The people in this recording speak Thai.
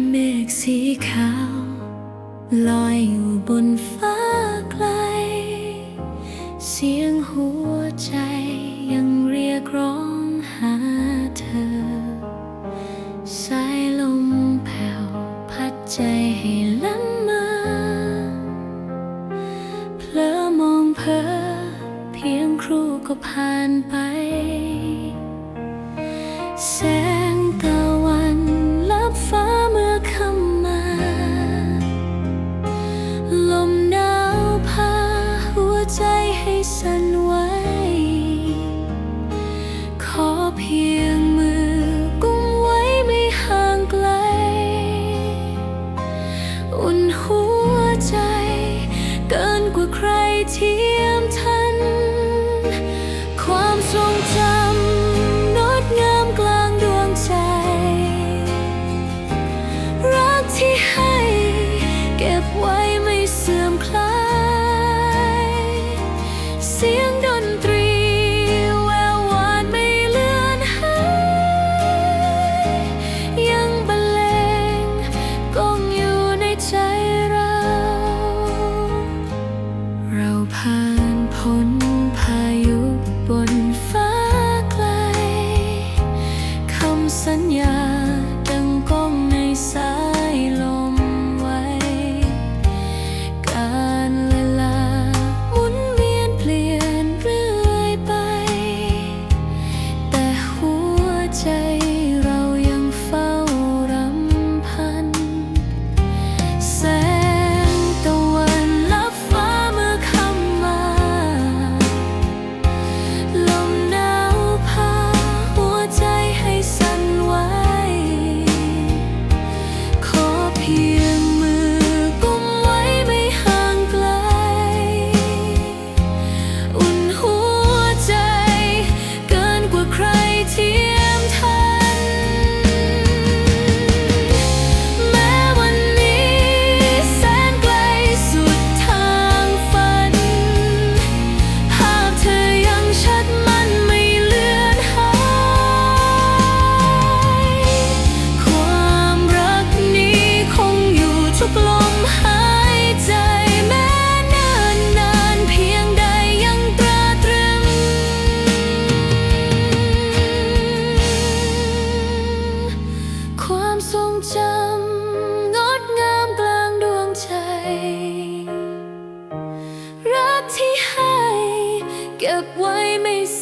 เมฆสีขาว ลอยอยู่บนฟ้าไกล เสียงหัวใจยังเรียกร้องหาเธอ สายลมแผ่วพัดใจให้ล้ำมาเผลอมองเพอเพียงครู่ก็ผ่านไป ว่ จำงดงามกลางดวงใจ รักที่ให้เก็บไว้ไม่ส